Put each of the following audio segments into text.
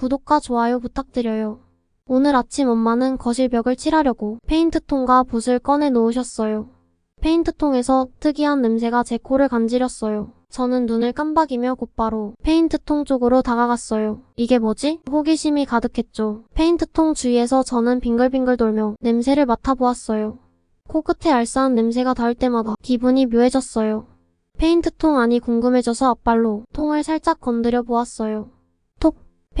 구독과 좋아요 부탁드려요. 오늘 아침 엄마는 거실 벽을 칠하려고 페인트통과 붓을 꺼내 놓으셨어요. 페인트통에서 특이한 냄새가 제 코를 간지렸어요. 저는 눈을 깜박이며 곧바로 페인트통 쪽으로 다가갔어요. 이게 뭐지? 호기심이 가득했죠. 페인트통 주위에서 저는 빙글빙글 돌며 냄새를 맡아보았어요. 코끝에 알싸한 냄새가 닿을 때마다 기분이 묘해졌어요. 페인트통 안이 궁금해져서 앞발로 통을 살짝 건드려 보았어요.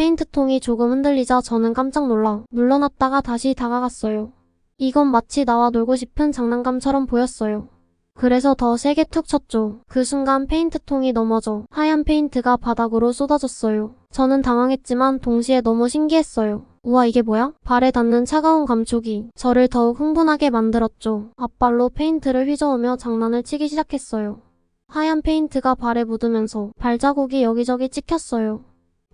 톡! 페인트통이 조금 흔들리자 저는 깜짝 놀라 물러났다가 다시 다가갔어요. 이건 마치 나와 놀고 싶은 장난감처럼 보였어요. 그래서 더 세게 툭 쳤죠. 그 순간 페인트통이 넘어져 하얀 페인트가 바닥으로 쏟아졌어요. 저는 당황했지만 동시에 너무 신기했어요. 우와 이게 뭐야? 발에 닿는 차가운 감촉이 저를 더욱 흥분하게 만들었죠. 앞발로 페인트를 휘저으며 장난을 치기 시작했어요. 하얀 페인트가 발에 묻으면서 발자국이 여기저기 찍혔어요.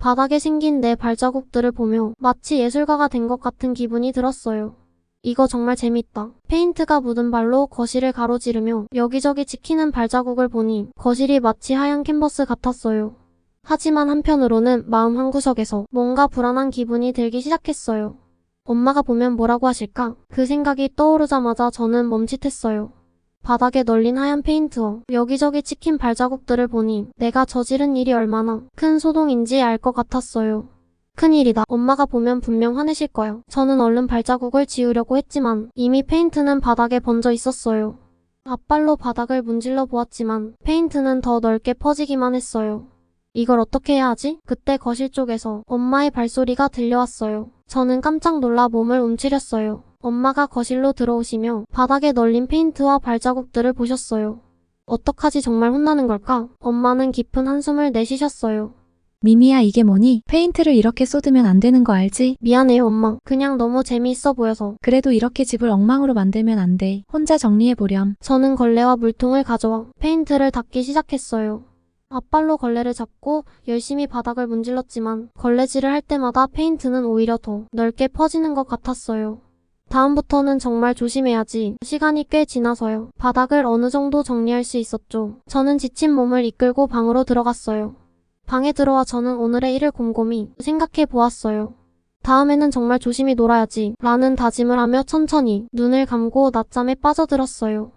바닥에 생긴 내 발자국들을 보며 마치 예술가가 된 것 같은 기분이 들었어요. 이거 정말 재밌다. 페인트가 묻은 발로 거실을 가로지르며 여기저기 찍히는 발자국을 보니 거실이 마치 하얀 캔버스 같았어요. 하지만 한편으로는 마음 한구석에서 뭔가 불안한 기분이 들기 시작했어요. 엄마가 보면 뭐라고 하실까? 그 생각이 떠오르자마자 저는 멈칫했어요. 바닥에 널린 하얀 페인트와 여기저기 찍힌 발자국들을 보니 내가 저지른 일이 얼마나 큰 소동인지 알 것 같았어요. 큰일이다. 엄마가 보면 분명 화내실 거야. 저는 얼른 발자국을 지우려고 했지만 이미 페인트는 바닥에 번져 있었어요. 앞발로 바닥을 문질러 보았지만 페인트는 더 넓게 퍼지기만 했어요. 이걸 어떻게 해야 하지? 그때 거실 쪽에서 엄마의 발소리가 들려왔어요. 저는 깜짝 놀라 몸을 움츠렸어요. 엄마가 거실로 들어오시며 바닥에 널린 페인트와 발자국들을 보셨어요. 어떡하지 정말 혼나는 걸까? 엄마는 깊은 한숨을 내쉬셨어요. 미미야 이게 뭐니? 페인트를 이렇게 쏟으면 안 되는 거 알지? 미안해요 엄마. 그냥 너무 재미있어 보여서. 그래도 이렇게 집을 엉망으로 만들면 안 돼. 혼자 정리해보렴. 저는 걸레와 물통을 가져와 페인트를 닦기 시작했어요. 앞발로 걸레를 잡고 열심히 바닥을 문질렀지만 걸레질을 할 때마다 페인트는 오히려 더 넓게 퍼지는 것 같았어요. 다음부터는 정말 조심해야지. 시간이 꽤 지나서요. 바닥을 어느 정도 정리할 수 있었죠. 저는 지친 몸을 이끌고 방으로 들어갔어요. 방에 들어와 저는 오늘의 일을 곰곰이 생각해 보았어요. 다음에는 정말 조심히 놀아야지 라는 다짐을 하며 천천히 눈을 감고 낮잠에 빠져들었어요.